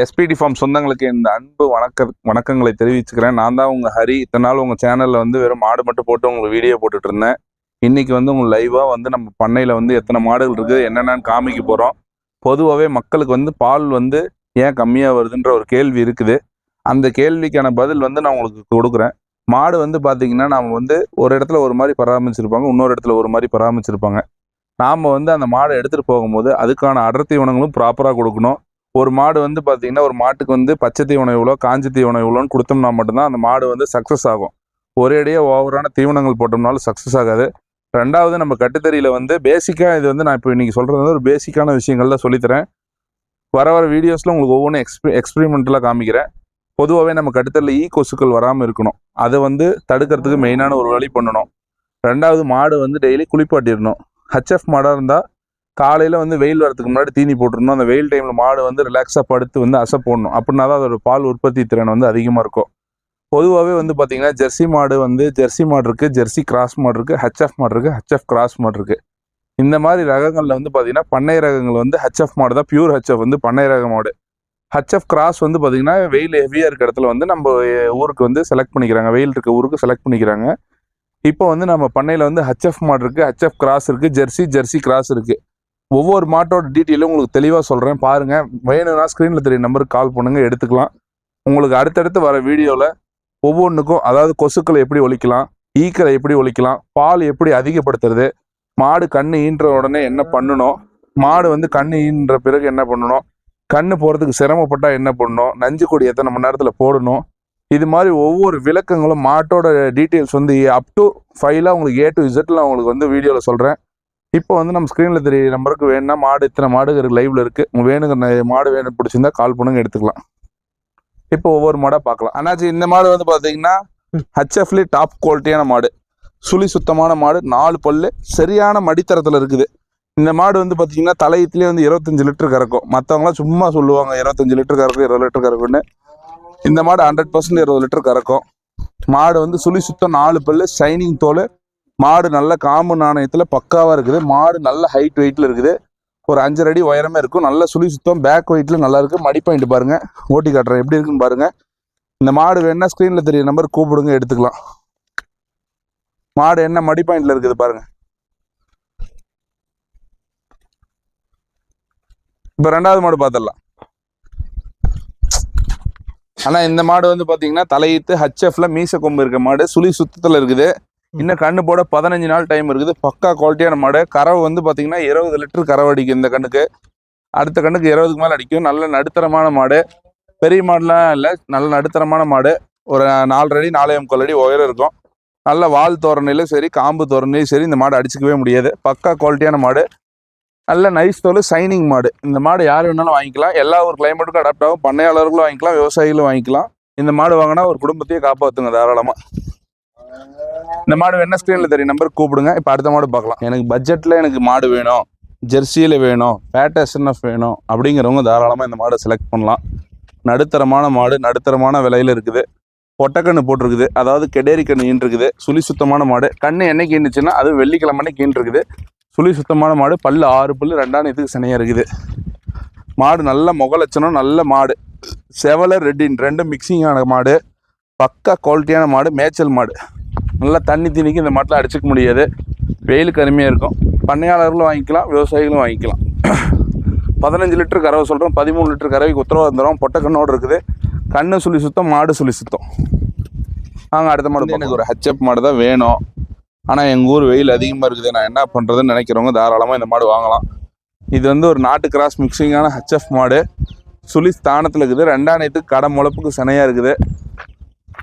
SPD form சொந்தங்களுக்கு இந்த அன்பு வணக்க வணக்கங்களை தெரிவிச்சுக்கிறேன். நான் தான் உங்கள் ஹரி. இத்தனை நாள் உங்கள் சேனலில் வந்து வெறும் மாடு மட்டும் போட்டு உங்களுக்கு வீடியோ போட்டுட்டு இருந்தேன். இன்றைக்கி வந்து உங்கள் லைவாக வந்து நம்ம பண்ணையில் வந்து எத்தனை மாடுகள் இருக்குது என்னென்னு காமிக்க போகிறோம் பொதுவாகவே மக்களுக்கு வந்து பால் வந்து ஏன் கம்மியாக வருதுன்ற ஒரு கேள்வி இருக்குது. அந்த கேள்விக்கான பதில் வந்து நான் உங்களுக்கு கொடுக்குறேன். மாடு வந்து பார்த்தீங்கன்னா நாம் வந்து ஒரு இடத்துல ஒரு மாதிரி பராமரிச்சிருப்பாங்க இன்னொரு இடத்துல ஒரு மாதிரி பராமரிச்சிருப்பாங்க. நாம் வந்து அந்த மாடை எடுத்துகிட்டு போகும்போது அதுக்கான அடர்த்தி உணங்களும் ப்ராப்பராக கொடுக்கணும். ஒரு மாடு வந்து பார்த்தீங்கன்னா ஒரு மாட்டுக்கு வந்து பச்சை தீவனம் இவ்வளோ காஞ்சி தீவனம் இவ்வளோன்னு கொடுத்தோம்னா மட்டும்தான் அந்த மாடு வந்து சக்ஸஸ் ஆகும். ஒரேடியாக ஓவரான தீவனங்கள் போட்டோம்னாலும் சக்ஸஸ் ஆகாது. ரெண்டாவது நம்ம கட்டுத்தறியில் வந்து பேசிக்காக இது வந்து நான் இப்போ இன்றைக்கி சொல்கிறது வந்து ஒரு பேசிக்கான விஷயங்கள்ல சொல்லித்தரேன். வர வர வீடியோஸில் உங்களுக்கு ஒவ்வொன்றும் எக்ஸ்பெ எக்ஸ்பெரிமெண்ட்டலாக காமிக்கிறேன். பொதுவாகவே நம்ம கட்டுத்தறியில் ஈ கொசுக்கள் வராமல் இருக்கணும். அதை வந்து தடுக்கிறதுக்கு மெயினான ஒரு வழி பண்ணணும். ரெண்டாவது மாடு வந்து டெய்லி குளிப்பாட்டிடணும். ஹச்எஃப் மாடாக இருந்தால் காலையில் வந்து வெயில் வரதுக்கு முன்னாடி தீனி போட்டுருணும் அந்த வெயில் டைமில் மாடு வந்து ரிலாக்ஸாக படுத்து வந்து அசை போடணும். அப்படின்னா தான் அதோட பால் உற்பத்தி திறன் வந்து அதிகமாக இருக்கும். பொதுவாகவே வந்து பார்த்திங்கன்னா ஜெர்சி மாடு வந்து ஜெர்சி மாடு இருக்குது ஜெர்சி கிராஸ் மாடு இருக்குது ஹச்எஃப் மாடு இருக்குது ஹச்எஃப் கிராஸ் மாடு இருக்குது இந்த மாதிரி ரகங்களில் வந்து பார்த்திங்கன்னா பண்ணை ரகங்கள் வந்து ஹச்எஃப் மாடு தான் பியூர் ஹச்எஃப் வந்து பண்ணை ரக மாடு. ஹச்எஃப் கிராஸ் வந்து பார்த்தீங்கன்னா வெயில் ஹெவியாக இருக்க இடத்துல வந்து நம்ம ஊருக்கு வந்து செலக்ட் பண்ணிக்கிறாங்க. வெயில் இருக்க ஊருக்கு செலக்ட் பண்ணிக்கிறாங்க. இப்போ வந்து நம்ம பண்ணையில் வந்து ஹச்எஃப் மாடு இருக்குது ஹச்எஃப் கிராஸ் இருக்குது ஜெர்சி ஜெர்சி கிராஸ் இருக்குது ஒவ்வொரு மாட்டோட டீட்டெயிலும் உங்களுக்கு தெளிவாக சொல்கிறேன் பாருங்கள் வேணும்னா ஸ்க்ரீனில் தெரிய நம்பருக்கு கால் பண்ணுங்கள் எடுத்துக்கலாம். உங்களுக்கு அடுத்தடுத்து வர வீடியோவில் ஒவ்வொன்றுக்கும் அதாவது கொசுக்களை எப்படி ஒழிக்கலாம் ஈக்களை எப்படி ஒழிக்கலாம் பால் எப்படி அதிகப்படுத்துறது மாடு கண்ணு ஈன்ற உடனே என்ன பண்ணணும் மாடு வந்து கண்ணு ஈன்ற பிறகு என்ன பண்ணணும் கண்ணு போகிறதுக்கு சிரமப்பட்டால் என்ன பண்ணணும் நஞ்சு கொடி எத்தனை மணி நேரத்தில் போடணும் இது மாதிரி ஒவ்வொரு விளக்கங்களும் மாட்டோட டீட்டெயில்ஸ் வந்து அப் டு ஃபைலாக உங்களுக்கு ஏ டு இசட்டில் உங்களுக்கு வந்து வீடியோவில் சொல்கிறேன் இப்போ வந்து நம்ம ஸ்க்ரீனில் தெரிய நம்பருக்கு வேணும்னா மாடு இத்தனை மாடு இருக்கு லைவ்ல இருக்கு. உங்க வேணுங்கிற மாடு வேணும் பிடிச்சிருந்தா கால் பண்ணுங்க எடுத்துக்கலாம். இப்போ ஒவ்வொரு மாடாக பார்க்கலாம். அண்ணாச்சி இந்த மாடு வந்து பார்த்தீங்கன்னா ஹச்எஃப்லி டாப் குவாலிட்டியான மாடு. சுழி சுத்தமான மாடு நாலு பல்லு சரியான மடித்தரத்தில் இருக்குது. இந்த மாடு வந்து பார்த்தீங்கன்னா தலையத்துலேயே வந்து இருபத்தஞ்சு லிட்டர் கறக்கும். மற்றவங்களாம் சும்மா சொல்லுவாங்க இருபத்தஞ்சு லிட்டர் கறக்கும் இருபது லிட்டர் கறக்கும்னு இந்த மாடு ஹண்ட்ரட் பர்சன்ட் இருபது லிட்டர் கறக்கும். மாடு வந்து சுழி சுத்தம் நாலு பல்லு ஷைனிங் தோல் மாடு நல்ல காம்பு நாணயத்தில் பக்காவாக இருக்குது. மாடு நல்ல ஹைட் வெயிட்டில் இருக்குது. ஒரு அஞ்சரை அடி உயரமே இருக்கும். நல்ல சுழி சுத்தம் பேக் வெயிட்டில் நல்லா இருக்குது மடி பாயிண்ட் பாருங்கள் ஓட்டி காட்டுறேன். எப்படி இருக்குன்னு பாருங்கள் இந்த மாடு வேணால் ஸ்க்ரீனில் தெரிய நம்பர் கூப்பிடுங்க எடுத்துக்கலாம். மாடு என்ன மடி பாயிண்ட்ல இருக்குது பாருங்கள் இப்போ ரெண்டாவது மாடு பார்த்துடலாம் ஆனால் இந்த மாடு வந்து பார்த்தீங்கன்னா தலையீத்து ஹச்எஃப்ல மீச கொம்பு இருக்க மாடு. சுழி சுத்தத்தில் இருக்குது. இன்னும் கண்ணு போட பதினஞ்சு நாள் டைம் இருக்குது. பக்கா குவாலிட்டியான மாடு. கறவை வந்து பார்த்தீங்கன்னா இருபது லிட்டர் கறவை அடிக்கும் இந்த கண்ணுக்கு. அடுத்த கண்ணுக்கு இருபதுக்கு மேலே அடிக்கும். நல்ல நடுத்தரமான மாடு. பெரிய மாடுலாம் இல்லை. நல்ல நடுத்தரமான மாடு. ஒரு நாலரை அடி நாலே முக்கால் அடி உயரம் இருக்கும். நல்ல வால் தோரணையிலும் சரி காம்பு தோரணையும் சரி இந்த மாடு அடிச்சுக்கவே முடியாது. பக்கா குவாலிட்டியான மாடு. நல்ல நைஸ் தோல் சைனிங் மாடு. இந்த மாடு யார் வேணாலும் வாங்கிக்கலாம். எல்லா ஒரு கிளைமேட்டுக்கும் அடாப்ட் ஆகும். பண்ணையாளர்களும் வாங்கிக்கலாம் விவசாயிகளும் வாங்கிக்கலாம். இந்த மாடு வாங்கினா ஒரு குடும்பத்தையே காப்பாற்றுங்க தாராளமாக இந்த மாடு வேணா ஸ்க்ரீனில் தெரியும். நம்பர் கூப்பிடுங்க. இப்போ அடுத்த மாடு பார்க்கலாம். எனக்கு பட்ஜெட்டில் எனக்கு மாடு வேணும். ஜெர்சியில் வேணும். பேட் எஸ்என்எஃப் வேணும். அப்படிங்கிறவங்க தாராளமாக இந்த மாடை செலக்ட் பண்ணலாம். நடுத்தரமான மாடு நடுத்தரமான விலையில் இருக்குது. பொட்டக்கண்ணு போட்டிருக்குது. அதாவது கெடேரி கண்ணு ஈன்றிருக்குது. சுழி சுத்தமான மாடு. கண்ணு என்னைக்கு ஈண்டுச்சுன்னா அது வெள்ளிக்கிழமை அன்னைக்கு ஈன்றிருக்குது. சுழி சுத்தமான மாடு. பல்லு ஆறு பல்லு இதுக்கு சனையாக இருக்குது. மாடு நல்ல முகலட்சணம் நல்ல மாடு. செவலர் ரெட்டின் ரெண்டும் மிக்சிங் ஆன மாடு. பக்கா குவாலிட்டியான மாடு. மேய்ச்சல் மாடு. நல்லா தண்ணி தண்ணிக்கு இந்த மாட்டில் அடிச்சுக்க முடியாது. வெயிலுக்கு அருமையாக இருக்கும். பண்ணையாளர்களும் வாங்கிக்கலாம் விவசாயிகளும் வாங்கிக்கலாம். பதினஞ்சு லிட்டர் கறவை சொல்கிறோம் பதிமூணு லிட்டர் கறவைக்கு உத்தரவாதம் தரோம் பொட்டை கண்ணோடு இருக்குது. கண்ணு சுழி சுத்தம் மாடு சுழி சுத்தம். நாங்கள் அடுத்த மாடு எனக்கு ஒரு ஹச்எப் மாடு தான் வேணும். ஆனால் எங்கள் ஊர் வெயில் அதிகமாக இருக்குது. நான் என்ன பண்ணுறதுன்னு நினைக்கிறவங்க தாராளமாக இந்த மாடு வாங்கலாம். இது வந்து ஒரு நாட்டு கிராஸ் மிக்சிங்கான ஹச்எஃப் மாடு. சுழி ஸ்தானத்தில் இருக்குது. ரெண்டாயிரத்துக்கு கடை முளப்புக்கு சனையாக இருக்குது.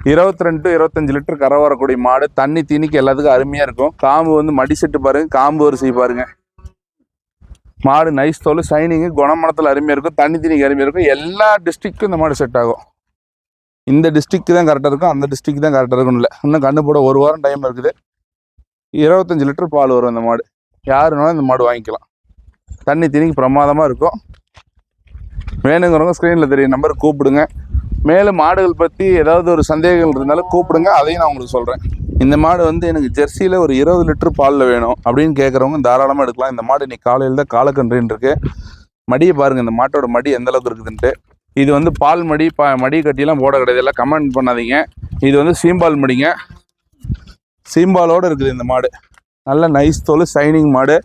இருபத்தி ரெண்டு இருபத்தஞ்சு லிட்டர் கரை வரக்கூடிய மாடு தண்ணி தீனிக்கு எல்லாத்துக்கும் அருமையாக இருக்கும். காம்பு வந்து மடி செட்டு பாருங்க காம்பு வரிசை பாருங்க. மாடு நைஸ் தோல் ஷைனிங்கு குணமனத்தில் அருமையாக இருக்கும் தண்ணி தீனிக்கு அருமையாக இருக்கும். எல்லா டிஸ்ட்ரிக்ட்க்கும் இந்த மாடு செட் ஆகும். இந்த டிஸ்ட்ரிக்ட் தான் கரெக்டாக இருக்கும் அந்த டிஸ்ட்ரிக்ட் தான் கரெக்டாக இருக்கும்னு இல்லை. இன்னும் கண்ணு போட ஒரு வாரம் டைம் இருக்குது. இருபத்தஞ்சு லிட்டர் பால் வரும் இந்த மாடு. யாருனாலும் இந்த மாடு வாங்கிக்கலாம். தண்ணி தீனிக்கு பிரமாதமாக இருக்கும். வேணுங்கிறவங்க ஸ்க்ரீனில் தெரியும் நம்பர் கூப்பிடுங்க. மேலும் மாடுகள் பற்றி ஏதாவது ஒரு சந்தேகங்கள் இருந்தாலும் கூப்பிடுங்க அதையும் நான் உங்களுக்கு சொல்கிறேன் இந்த மாடு வந்து எனக்கு ஜெர்சியில் ஒரு இருபது லிட்டர் பாலில் வேணும் அப்படின்னு கேட்குறவங்க தாராளமாக எடுக்கலாம். இந்த மாடு இன்னைக்கு காலையில் தான் காலக்கன்றுன்னு இருக்கு. மடியை பாருங்கள் இந்த மாட்டோட மடி எந்த அளவுக்கு இருக்குதுன்ட்டு இது வந்து பால் மடி பா மடி கட்டிலாம் போட கிடையாது. எல்லாம் கமெண்ட் பண்ணாதீங்க. இது வந்து சீம்பால் மடிங்க. சீம்பாலோடு இருக்குது இந்த மாடு. நல்ல நைஸ் தோல் சைனிங் மாடு.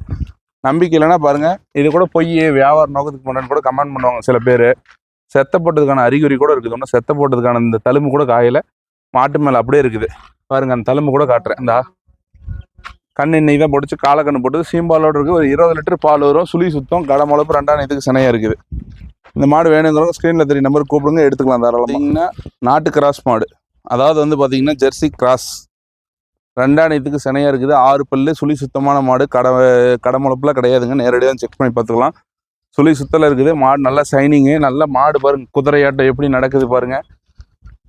நம்பிக்கை இல்லைன்னா பாருங்கள் இது கூட பொய் வியாபார நோக்கத்துக்கு பண்ணுறேன்னு கூட கமெண்ட் பண்ணுவாங்க சில பேர். செத்த போட்டதுக்கான அறிகுறி கூட இருக்குது. ஒன்றும் செத்த போட்டதுக்கான இந்த தழும்பு கூட காயில். மாட்டு மேலே அப்படியே இருக்குது. பாருங்க அந்த தழும்பு கூட காட்டுறேன். இந்த. கண் எண்ணெய் தான் பொடிச்சு காலக்கண்ணு போட்டு சீம்பாலோடு இருக்குது ஒரு இருபது லிட்டர் பால் வரும். சுழி சுத்தம். கடை முளப்பு ரெண்டாம் இதுக்கு சினையாக இருக்குது. இந்த மாடு வேணுங்கிறவங்க ஸ்க்ரீனில் தெரிய நம்பர் கூப்பிடுங்க. எடுத்துக்கலாம் தாராளமாக பார்த்தீங்கன்னா நாட்டு கிராஸ் மாடு. அதாவது வந்து பார்த்தீங்கன்னா ஜெர்சி கிராஸ். ரெண்டாணியத்துக்கு சினையாக இருக்குது. ஆறு பல்லு சுழி சுத்தமான மாடு. கடை கடை முளப்புலாம் கிடையாதுங்க. நேரடியாக செக் பண்ணி பார்த்துக்கலாம் சுழி சுத்தல இருக்குது. மாடு நல்லா சைனிங்கு நல்ல மாடு பாருங்க. குதிரையாட்டம் எப்படி நடக்குது பாருங்க.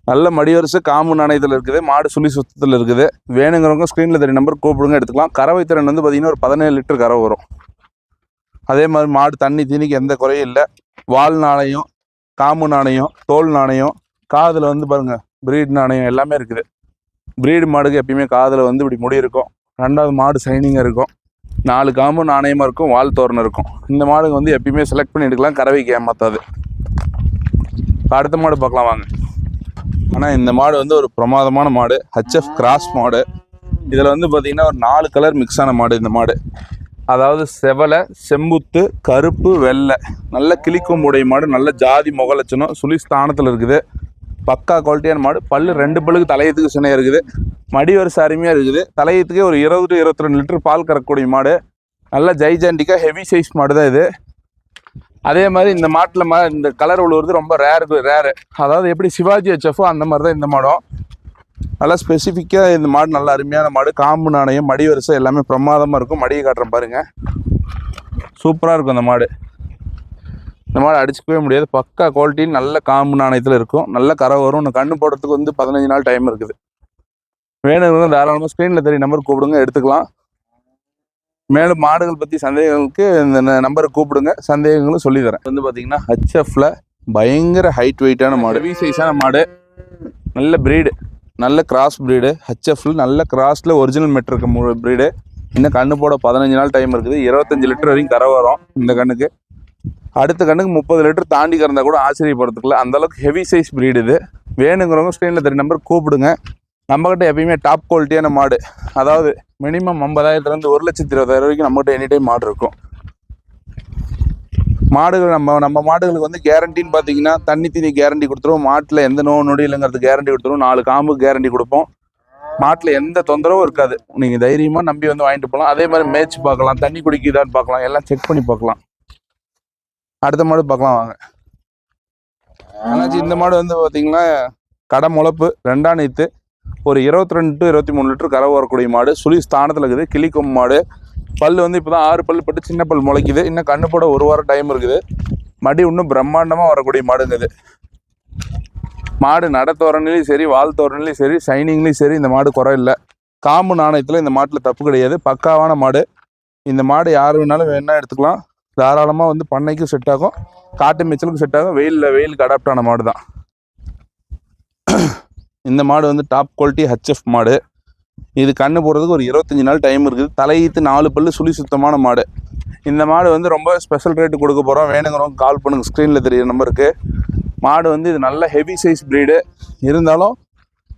நல்ல மடிவரிசு காம்பு நாணயத்தில் இருக்குது. மாடு சுழி சுத்தத்தில் இருக்குது. வேணுங்கிறவங்க ஸ்க்ரீனில் தெரிய நம்பர் கூப்பிடுங்க எடுத்துக்கலாம். கறவை திறன் வந்து பார்த்தீங்கன்னா ஒரு பதினேழு லிட்டர் கறவை வரும். அதே மாதிரி மாடு தண்ணி தீனிக்கு எந்த குறையும் இல்லை. வால் நாணயம் காம்பு நாணயம் தோல் நாணயம் காதில் வந்து பாருங்க பிரீட் நாணயம் எல்லாமே இருக்குது. பிரீடு மாடுக்கு எப்பயுமே காதில் வந்து இப்படி முடி இருக்கும். ரெண்டாவது மாடு சைனிங்காக இருக்கும். நாலு காம்பு நாணயமாக இருக்கும் வால் தோரணம் இருக்கும். இந்த மாடுங்க வந்து எப்பயுமே செலக்ட் பண்ணி எடுக்கலாம் கறவைக்கு ஏமாத்தாது. அடுத்த மாடு பார்க்கலாம் வாங்க. ஆனால் இந்த மாடு வந்து ஒரு பிரமாதமான மாடு ஹச்எஃப் கிராஸ் மாடு. இதில் வந்து பார்த்தீங்கன்னா ஒரு நாலு கலர் மிக்ஸ் ஆன மாடு இந்த மாடு. அதாவது செவலை செம்புத்து கருப்பு வெள்ளை. நல்ல கிளிக்கொம்புடைய மாடு நல்ல ஜாதி முகலட்சணம் சுழி ஸ்தானத்தில் இருக்குது. பக்கா குவாலிட்டியான மாடு. பல்லு ரெண்டு பல்லுக்கு தலையத்துக்கு சின்ன இருக்குது. மடி வரிசை அருமையாக இருக்குது. தலையத்துக்கே ஒரு இருபது டு இருபத்தி ரெண்டு லிட்டர் பால் கறக்கக்கூடிய மாடு. நல்லா ஜைஜாண்டிக்காக ஹெவி சைஸ் மாடு தான் இது. அதே மாதிரி இந்த மாட்டில் மா இந்த கலர் உழுவுறது ரொம்ப ரேருக்கு ரேரு அதாவது எப்படி சிவாஜி ஹெச்எஃபோ அந்த மாதிரி தான் இந்த மாடும். நல்லா ஸ்பெசிஃபிக்காக இந்த மாடு நல்ல அருமையான மாடு. காம்பு நாணயம் மடி வரிசை எல்லாமே பிரமாதமாக இருக்கும். மடியை காட்டுறேன் பாருங்கள் சூப்பராக இருக்கும் இந்த மாடு. இந்த மாடு அடிச்சுக்கவே முடியாது. பக்கா குவாலிட்டி நல்ல காம்பு நாணயத்தில் இருக்கும். நல்ல கரை வரும். கண்ணு போடுறதுக்கு வந்து பதினஞ்சு நாள் டைம் இருக்குது. வேணுங்கிறவங்க தாராளமாக ஸ்க்ரீனில் தெரிய நம்பர் கூப்பிடுங்க எடுத்துக்கலாம். மேலும் மாடுகள் பற்றி சந்தேகங்களுக்கு இந்த ந- நம்பரை கூப்பிடுங்க. சந்தேகங்களும் சொல்லித்தரேன். வந்து பார்த்தீங்கன்னா ஹச்எஃப்ல பயங்கர ஹைட் வெயிட்டான மாடு. வி சைஸான மாடு. நல்ல ப்ரீடு நல்ல கிராஸ் ப்ரீடு ஹச்எஃப்ல நல்ல கிராஸில் ஒரிஜினல் மெட் இருக்க ப்ரீடு இன்னும் கண்ணு போட பதினஞ்சு நாள் டைம் இருக்குது. இருபத்தஞ்சு லிட்டர் வரைக்கும் கரை வரும் இந்த கண்ணுக்கு. அடுத்த கண்ணுக்கு முப்பது லிட்டர் தாண்டி கறந்தால் கூட ஆச்சரியப்படுறதுக்குல அந்தளவுக்கு ஹெவி சைஸ் ப்ரீடு இது. வேணுங்கிறவங்க ஸ்க்ரீனில் தெரிய நம்பர் கூப்பிடுங்க. நம்மக்கிட்ட எப்பயுமே டாப் குவாலிட்டியான மாடு. அதாவது மினிமம் ஐம்பதாயிரத்துலேருந்து ஒரு லட்சத்தி இருபதாயிரம் வரைக்கும் நம்மகிட்ட எனி டைம் மாடு இருக்கும். மாடுகள் நம்ம நம்ம மாடுகளுக்கு வந்து கேரண்டின்னு பார்த்தீங்கன்னா தண்ணி தீனி கேரண்டி கொடுத்துருவோம். மாட்டில் எந்த நோய் நொடி இல்லைங்கிறது கேரண்டி கொடுத்துருவோம். நாலு காம்பு கேரண்டி கொடுப்போம். மாட்டில் எந்த தொந்தரவும் இருக்காது. நீங்கள் தைரியமாக நம்பி வந்து வாங்கிட்டு போகலாம். அதே மாதிரி மேய்ச்சி பார்க்கலாம். தண்ணி குடிக்குதான்னு பார்க்கலாம். எல்லாம் செக் பண்ணி பார்க்கலாம். அடுத்த மாடு பார்க்கலாம் வாங்க. ஆனாச்சு இந்த மாடு வந்து பார்த்தீங்கன்னா கடை முளப்பு ரெண்டாம் நீத்து. ஒரு இருபத்தி ரெண்டு டு இருபத்தி மூணு லிட்டர் கறவை வரக்கூடிய மாடு சுழி ஸ்தானத்தில் இருக்குது. கிளிக்கும் மாடு. பல் வந்து இப்போ தான் ஆறு பல் பட்டு சின்ன பல் முளைக்குது. இன்னும் கண்ணு போட ஒரு வாரம் டைம் இருக்குது. மடி இன்னும் பிரம்மாண்டமாக வரக்கூடிய மாடுங்குது மாடு நட தோரணிலையும் சரி வால் தோரணிலையும் சரி ஷைனிங்லேயும் சரி இந்த மாடு குறை இல்லை. காம்பு நாணயத்தில் இந்த மாட்டில் தப்பு கிடையாது. பக்காவான மாடு. இந்த மாடு யார் வேணாலும் வேணால் எடுத்துக்கலாம். தாராளமாக வந்து பண்ணைக்கும் செட் ஆகும். காட்டு மேய்ச்சலுக்கும் செட் ஆகும். வெயிலில் வெயிலுக்கு அடாப்ட் ஆன மாடு தான் இந்த மாடு வந்து டாப் குவாலிட்டி ஹச்எஃப் மாடு. இது கண்ணு போடுறதுக்கு ஒரு இருபத்தஞ்சி நாள் டைம் இருக்குது தலையீத்து நாலு பல்லு சுழி சுத்தமான மாடு. இந்த மாடு வந்து ரொம்ப ஸ்பெஷல் ரேட்டு கொடுக்க போகிறோம் வேணுங்கிறவங்க கால் பண்ணுங்க. ஸ்க்ரீனில் தெரியுற நம்பருக்கு மாடு வந்து இது நல்ல ஹெவி சைஸ் ப்ரீடு இருந்தாலும்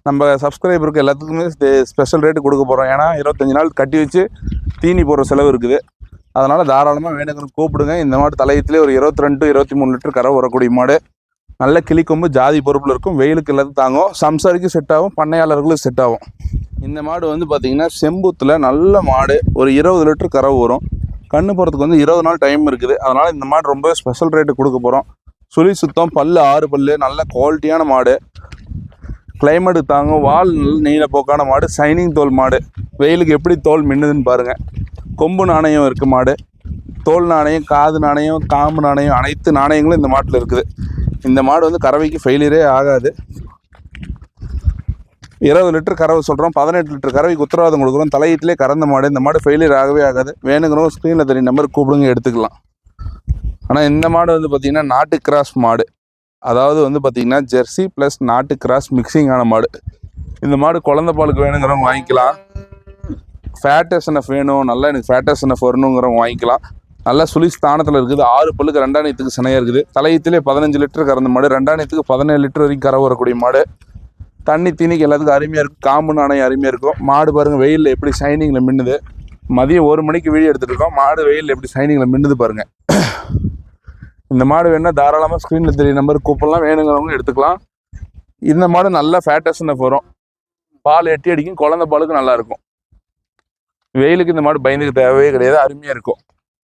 நம்ம சப்ஸ்கிரைபருக்கு எல்லாத்துக்குமே ஸ்பெஷல் ரேட்டு கொடுக்க போகிறோம் ஏன்னா இருபத்தஞ்சி நாள் கட்டி வச்சு தீனி போடுற செலவு இருக்குது. அதனால் தாராளமாக வேணுங்கிறோம் கூப்பிடுங்க. இந்த மாடு தலையத்துலேயே ஒரு இருபத்தி ரெண்டு இருபத்தி மூணு லிட்டர் கரை வரக்கூடிய மாடு. நல்ல கிளிக்கொம்பு ஜாதி பொறுப்பில் இருக்கும். வெயிலுக்கு எல்லாத்தையும் தாங்கும். சம்சாரிக்கும் செட் ஆகும். பண்ணையாளர்களுக்கும் செட் ஆகும். இந்த மாடு வந்து பார்த்திங்கன்னா செம்பூத்தில் நல்ல மாடு. ஒரு இருபது லிட்டர் கறவு வரும். கண்ணு போகிறதுக்கு வந்து இருபது நாள் டைம் இருக்குது. அதனால் இந்த மாடு ரொம்ப ஸ்பெஷல் ரேட்டு கொடுக்க போகிறோம் சுழி சுத்தம் பல் ஆறு பல் நல்ல குவாலிட்டியான மாடு. கிளைமேட்டு தாங்கும். வால் நல்ல நீல போக்கான மாடு. சைனிங் தோல் மாடு. வெயிலுக்கு எப்படி தோல் மின்னுதுன்னு பாருங்கள் கொம்பு நாணயம் இருக்குது மாடு. தோல் நாணயம் காது நாணயம் காம்பு நாணயம் அனைத்து நாணயங்களும் இந்த மாட்டில் இருக்குது. இந்த மாடு வந்து கறவைக்கு ஃபெயிலியரே ஆகாது. இருபது லிட்டர் கறவை சொல்கிறோம் பதினெட்டு லிட்டர் கறவைக்கு உத்தரவாதம் கொடுக்குறோம். தலையீட்டிலே கறந்த மாடு இந்த மாடு ஃபெயிலியர் ஆகவே ஆகாது. வேணுங்கிறவங்க ஸ்க்ரீனில் தெரிய நம்பர் கூப்பிடுங்க எடுத்துக்கலாம். ஆனால் இந்த மாடு வந்து பார்த்திங்கன்னா நாட்டு கிராஸ் மாடு. அதாவது வந்து பார்த்திங்கன்னா ஜெர்சி ப்ளஸ் நாட்டு கிராஸ் மிக்சிங்கான மாடு. இந்த மாடு குழந்த பாலுக்கு வேணுங்கிறவங்க வாங்கிக்கலாம். ஃபேட்டஸ் எஸ்என்எஃப் வேணும் நல்லா எனக்கு ஃபேட்டஸ் எஸ்என்எஃப் வரணுங்கிறவங்க வாங்கிக்கலாம். நல்லா சுழி ஸ்தானத்தில் இருக்குது. ஆறு பல்லுக்கு ரெண்டாயிரத்துக்கு சினையாக இருக்குது. தலையத்திலே பதினஞ்சு லிட்டர் கறந்த மாடு ரெண்டாயிரத்துக்கு பதினேழு லிட்டர் வரைக்கும் கரை வரக்கூடிய மாடு. தண்ணி தீனிக்கு எல்லாத்துக்கும் அருமையாக இருக்கும். காம்பு நாணயம் அருமையாக இருக்கும். மாடு பாருங்கள் வெயிலில் எப்படி ஷைனிங்கில் மின்னுது. மதியம் ஒரு மணிக்கு வீடியோ எடுத்துகிட்டு இருக்கோம். மாடு வெயிலில் எப்படி ஷைனிங்கில் மின்னுது பாருங்கள் இந்த மாடு வேணால் தாராளமாக ஸ்க்ரீனில் தெரிய நம்பர் கூப்பிடலாம். வேணுங்கிறவங்க எடுத்துக்கலாம். இந்த மாடு நல்லா ஃபேட்டஸ்ன்னு வரும். பால் எட்டி அடிக்கும். குழந்த பாலுக்கு நல்லாயிருக்கும் வெயிலுக்கு இந்த மாடு பயந்துக்கு தேவையே கிடையாது. அருமையாக இருக்கும்.